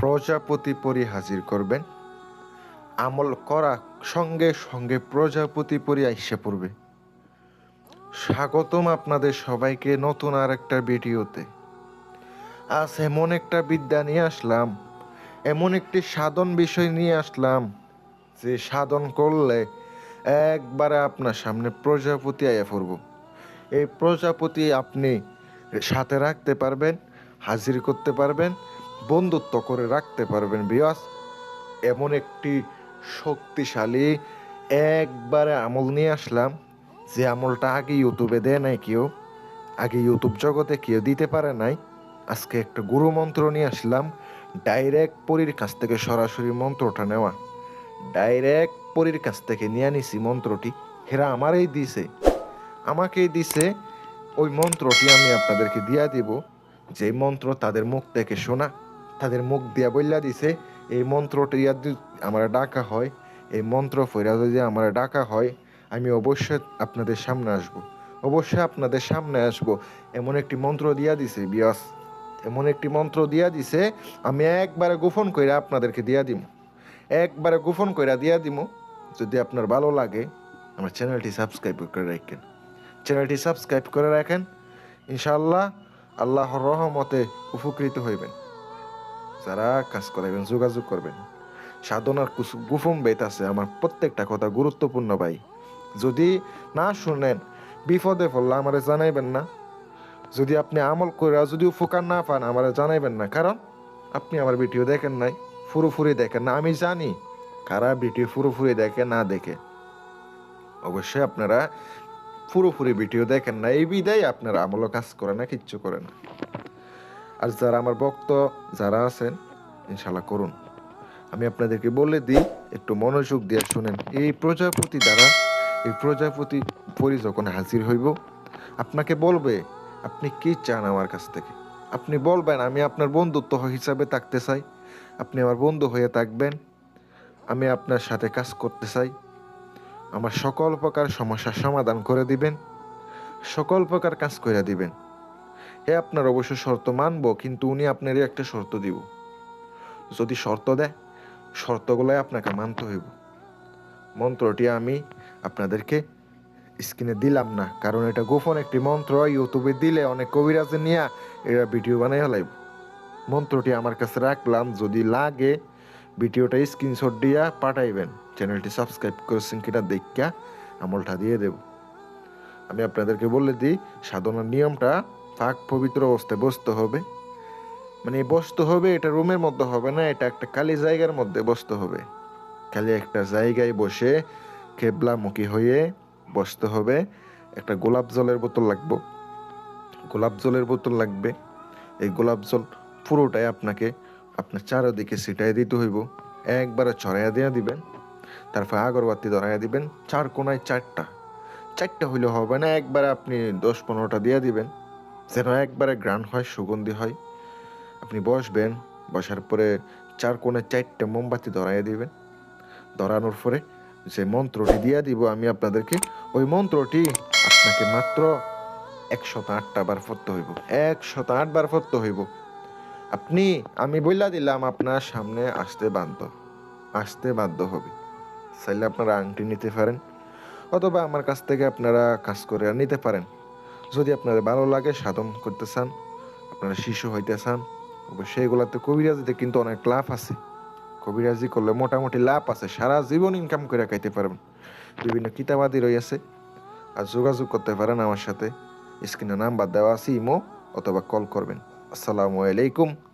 প্রজাপতি পরি হাজির করবেন। আমল করা সঙ্গে সঙ্গে প্রজাপতি পরি আইসে পড়বে। স্বাগতম আপনাদের সবাইকে নতুন আর একটা ভিডিওতে। আজ এমন একটা বিদ্যা নিয়ে আসলাম, এমন একটি সাধন বিষয় নিয়ে আসলাম, যে সাধন করলে একবারে আপনার সামনে প্রজাপতি আয়া পড়ব। এই প্রজাপতি আপনি সাথে রাখতে পারবেন, হাজির করতে পারবেন বন্ধুত্ব করে রাখতে পারবেন বিয়াস এমন একটি শক্তিশালী একবারে আমল নিয়ে আসলাম যে আমলটা আগে ইউটিউবে দেয় নাই কেউ, আগে ইউটিউব জগতে কেউ দিতে পারে নাই। আজকে একটা গুরু মন্ত্র নিয়ে আসলাম ডাইরেক্ট পরীর কাছ থেকে সরাসরি মন্ত্রটা নেওয়া। ডাইরেক্ট পরীর কাছ থেকে নিয়ে নিছি মন্ত্রটি। হেরা আমারই দিছে। আমাকেই দিছে, ওই মন্ত্রটি আমি আপনাদেরকে দিয়া দিব। যে মন্ত্র তাদের মুখ থেকে শোনা তাদের মুখ দিয়া বললা দিছে, এই মন্ত্রটি যদি আমার ডাকা হয়, এই মন্ত্র ফেরা যদি আমার ডাকা হয়, আমি অবশ্যই আপনাদের সামনে আসব। অবশ্যই আপনাদের সামনে আসব। এমন একটি মন্ত্র দিয়া দিছে, বিয়াস। এমন একটি মন্ত্র দিয়া দিছে, আমি একবারে গোপন কইরা আপনাদেরকে দিয়া দিব একবারে গোপন কইরা দিয়া দিব যদি আপনার ভালো লাগে, আমার চ্যানেলটি সাবস্ক্রাইব করে রাখেন। চ্যানেলটি সাবস্ক্রাইব করে রাখেন, ইনশাআল্লাহ আল্লাহর রহমতে উপকৃত হইবেন। যারা কাজ করাবেন যোগাযোগ করবেন। সাধনার কিছু গোপন বেত আছে। আমার প্রত্যেকটা কথা গুরুত্বপূর্ণ ভাই। যদি না শুনেন, বিপদে পড়লে আমারে জানাইবেন না। যদি আপনি আমল করে যদি উপকার না পান, আমারে জানাইবেন না। কারণ আপনি আমার ভিডিও দেখেন নাই, ফুরুফুরি দেখেন না। আমি জানি কারা ভিডিও ফুরুফুরি দেখে, না দেখে। অবশ্যই আপনারা পুরোপুরি ভিডিও দেখেন না। এই বিদায় আপনারা আমলও কাজ করে না, কিচ্ছু করে না। আর যারা আমার ভক্ত, যারা আছেন ইনশাল্লাহ করুন। আমি আপনাদেরকে বলে দিই, একটু মনোযোগ দিয়ে শুনেন। এই প্রজাপতি দ্বারা, এই প্রজাপতি পরি যখন হাজির হইব, আপনাকে বলবে, আপনি কি চান আমার কাছ থেকে? আপনি বলবেন, আমি আপনার বন্ধুত্ব হিসাবে থাকতে চাই। আপনি আমার বন্ধু হয়ে থাকবেন। আমি আপনার সাথে কাজ করতে চাই। আমার সকল প্রকার সমস্যার সমাধান করে দিবেন। সকল প্রকার কাজ করে দিবেন। হে আপনার অবশ্য শর্ত মানব, কিন্তু উনি আপনারই একটা শর্ত দিব। যদি শর্ত দেয়, শর্তগুলোই আপনাকে মানতে হইব। মন্ত্রটি আমি আপনাদেরকে স্ক্রিনে দিলাম না, কারণ এটা গোপন একটি মন্ত্র, ইউটিউবে দিলে অনেক কবিরাজে নিয়ে এরা ভিডিও বানাই হলাইব মন্ত্রটি আমার কাছে রাখলাম, যদি লাগে, ভিডিওটা স্ক্রিনশট দিয়া পাঠাইবেন। চ্যানেলটি সাবস্ক্রাইব করেছেন কিনা দেখা আমলটা দিয়ে দেব। আমি আপনাদেরকে বলে দিই, সাধনার নিয়মটা পাক পবিত্র অবস্থায় বসতে হবে। মানে বসতে হবে, এটা রুমের মধ্যে হবে না, এটা একটা খালি জায়গার মধ্যে বসতে হবে। খালি একটা জায়গায় বসে কেবলামুখী হয়ে বসতে হবে। একটা গোলাপ জলের বোতল লাগবে। গোলাপ জলের বোতল লাগবে। এই গোলাপ জল পুরোটাই আপনাকে আপনার চারোদিকে ছিটাই দিতে হইব। একবারে ছড়াইয়া দিয়া দিবেন। তারপর আগরবাতি ধরাইয়া দিবেন। চার কোনায় চারটা। চারটা হইলে হবে না, একবারে আপনি দশ পনেরোটা দিয়ে দিবেন। যেন একবারে গ্রান হয়, সুগন্ধি হয়। আপনি বসবেন, বসার পরে চার কোণে চারটে মোমবাতি ধরাইয়া দিবেন। ধরানোর পরে যে মন্ত্রটি দিয়ে দিব আমি আপনাদেরকে, ওই মন্ত্রটি আপনাকে মাত্র একশত আটটা বার পড়তে হইব। একশত আট বার পড়তে হইব। আপনি, আমি বইলা দিলাম, আপনার সামনে আসতে বাধ্য। আসতে বাধ্য হবে। চাইলে আপনারা আংটি নিতে পারেন, অথবা আমার কাছ থেকে আপনারা কাজ করে নিতে পারেন। যদি আপনাদের ভালো লাগে, সাধন করতে চান, আপনারা শিশু হইতে চান, অবশ্যই এগুলাতে কবিরাজিতে কিন্তু অনেক লাভ আছে। কবিরাজি করলে মোটামুটি লাভ আছে, সারা জীবন ইনকাম করে খাইতে পারবেন। বিভিন্ন কিতাবাদি রয়েছে আর যোগাযোগ করতে পারেন আমার সাথে। স্ক্রিনে নাম্বার দেওয়া আছে, ইমো অথবা কল করবেন। আসসালামু আলাইকুম।